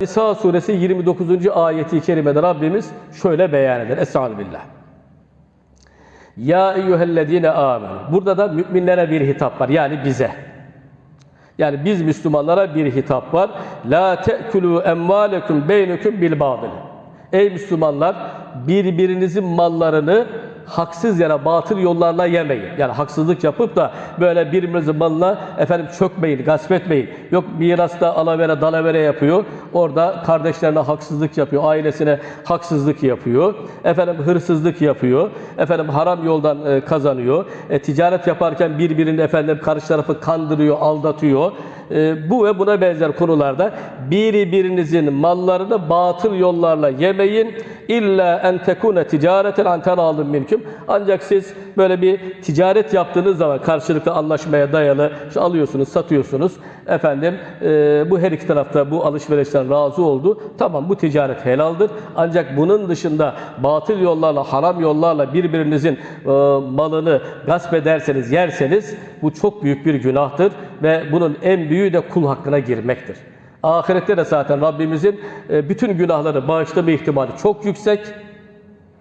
Nisa suresi 29. ayeti kerimede Rabbimiz şöyle beyan eder. Estağfirullah. Ya eyyühellezine amenu. Burada da müminlere bir hitap var. Yani bize. Yani biz Müslümanlara bir hitap var. La te'kulu emmalekum beynekum bil. Ey Müslümanlar birbirinizin mallarını haksız yere batıl yollarla yemeyin. Yani haksızlık yapıp da böyle birbirinizin malına efendim çökmeyin, gasp etmeyin. Yok mirasta alavere dalavere yapıyor. Orada kardeşlerine haksızlık yapıyor, ailesine haksızlık yapıyor. Efendim hırsızlık yapıyor. Efendim haram yoldan e, kazanıyor. E, ticaret yaparken birbirini efendim karşı tarafı kandırıyor, aldatıyor. E, bu ve buna benzer konularda birbirinizin mallarını batıl yollarla yemeyin. İlla en tekune ticareten an teradun minkum. Ancak siz böyle bir ticaret yaptığınız zaman karşılıklı anlaşmaya dayalı işte alıyorsunuz, satıyorsunuz. Efendim e, bu her iki tarafta bu alışverişten razı oldu. Tamam bu ticaret helaldir. Ancak bunun dışında batıl yollarla, haram yollarla birbirinizin e, malını gasp ederseniz, yerseniz bu çok büyük bir günahtır ve bunun en büyüğü de kul hakkına girmektir. Ahirette de zaten Rabbimizin e, bütün günahları bağışlama ihtimali çok yüksek.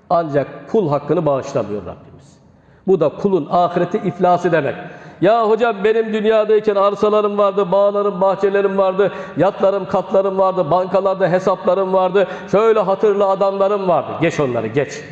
Ancak kul hakkını bağışlamıyor Rabbimiz. Bu da kulun ahireti iflası demek. Ya hocam benim dünyadayken arsalarım vardı, bağlarım, bahçelerim vardı, yatlarım, katlarım vardı, bankalarda hesaplarım vardı, şöyle hatırlı adamlarım vardı. Geç onları, geç.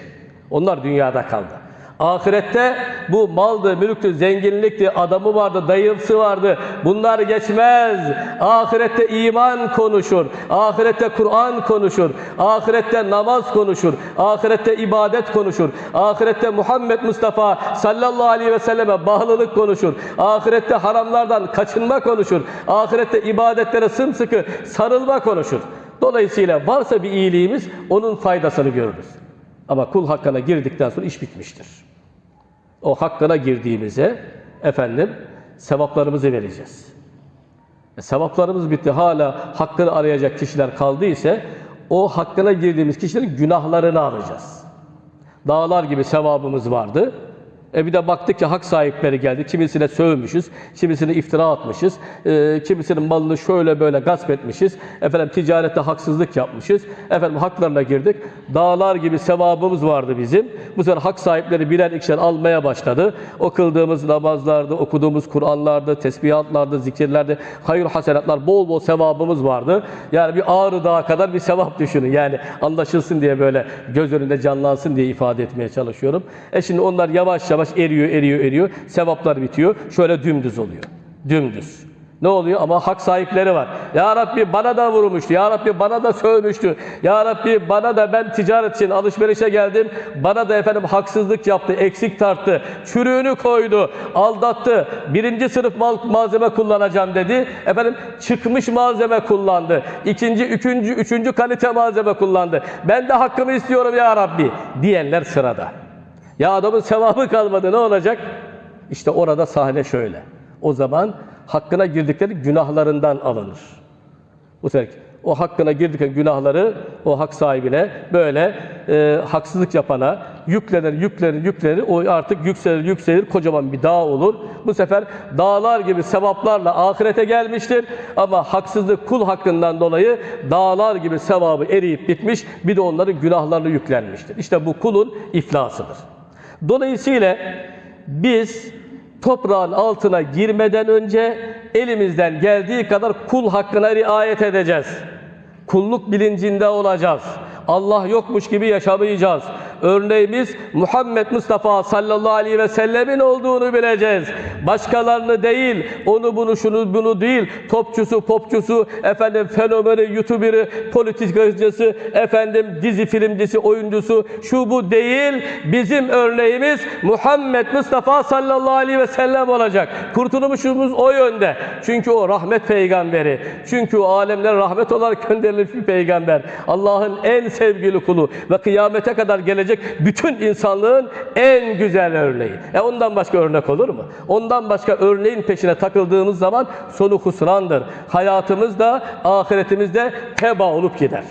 Onlar dünyada kaldı. Ahirette bu maldı, mülktü, zenginlikti, adamı vardı, dayısı vardı. Bunlar geçmez. Ahirette iman konuşur. Ahirette Kur'an konuşur. Ahirette namaz konuşur. Ahirette ibadet konuşur. Ahirette Muhammed Mustafa sallallahu aleyhi ve selleme bağlılık konuşur. Ahirette haramlardan kaçınma konuşur. Ahirette ibadetlere sımsıkı sarılma konuşur. Dolayısıyla varsa bir iyiliğimiz onun faydasını görürüz. Ama kul hakkına girdikten sonra iş bitmiştir. O hakkına girdiğimize efendim sevaplarımızı vereceğiz. E, sevaplarımız bitti. Hala hakkını arayacak kişiler kaldı ise o hakkına girdiğimiz kişilerin günahlarını alacağız. Dağlar gibi sevabımız vardı. E bir de baktık ki hak sahipleri geldi. Kimisine sövmüşüz, kimisine iftira atmışız, e, kimisinin malını şöyle böyle gasp etmişiz. Efendim ticarette haksızlık yapmışız. Efendim haklarına girdik. Dağlar gibi sevabımız vardı bizim. Bu sefer hak sahipleri birer ikişer almaya başladı. O kıldığımız namazlarda, okuduğumuz Kur'anlarda, tesbihatlarda, zikirlerde, hayır hasenatlar, bol bol sevabımız vardı. Yani bir ağrı dağı kadar bir sevap düşünün. Yani anlaşılsın diye böyle göz önünde canlansın diye ifade etmeye çalışıyorum. E şimdi onlar yavaş yavaş eriyor, eriyor, eriyor. Sevaplar bitiyor. Şöyle dümdüz oluyor. Dümdüz. Ne oluyor? Ama hak sahipleri var. Ya Rabbi bana da vurmuştu. Ya Rabbi bana da sövmüştü. Ya Rabbi bana da ben ticaret için alışverişe geldim. Bana da efendim haksızlık yaptı, eksik tarttı. Çürüğünü koydu, aldattı. Birinci sınıf mal, malzeme kullanacağım dedi. Efendim çıkmış malzeme kullandı. İkinci, üçüncü, üçüncü kalite malzeme kullandı. Ben de hakkımı istiyorum ya Rabbi diyenler sırada. Ya adamın sevabı kalmadı ne olacak? İşte orada sahne şöyle. O zaman hakkına girdikleri günahlarından alınır. Bu sefer o hakkına girdikleri günahları o hak sahibine böyle e, haksızlık yapana yüklenir, yüklenir, yüklenir. O artık yükselir, yükselir. Kocaman bir dağ olur. Bu sefer dağlar gibi sevaplarla ahirete gelmiştir. Ama haksızlık kul hakkından dolayı dağlar gibi sevabı eriyip bitmiş. Bir de onların günahlarını yüklenmiştir. İşte bu kulun iflasıdır. Dolayısıyla biz toprağın altına girmeden önce elimizden geldiği kadar kul hakkına riayet edeceğiz. Kulluk bilincinde olacağız. Allah yokmuş gibi yaşamayacağız. Örneğimiz Muhammed Mustafa sallallahu aleyhi ve sellemin olduğunu bileceğiz. Başkalarını değil, onu bunu şunu bunu değil, topçusu, popçusu, efendim fenomeni, youtuberi, politikacısı, efendim dizi filmcisi, oyuncusu, şu bu değil. Bizim örneğimiz Muhammed Mustafa sallallahu aleyhi ve sellem olacak. Kurtuluşumuz o yönde. Çünkü o rahmet peygamberi. Çünkü o alemler rahmet olarak gönderilmiş bir peygamber. Allah'ın en sevgili kulu ve kıyamete kadar gelecek bütün insanlığın en güzel örneği. E ondan başka örnek olur mu? Ondan başka örneğin peşine takıldığımız zaman sonu husrandır. Hayatımız da ahiretimiz de teba olup gider.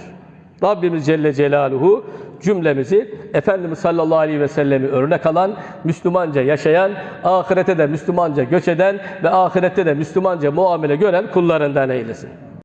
Rabbimiz Celle Celaluhu cümlemizi Efendimiz sallallahu aleyhi ve sellemi örnek alan, Müslümanca yaşayan, ahirete de Müslümanca göç eden ve ahirette de Müslümanca muamele gören kullarından eylesin.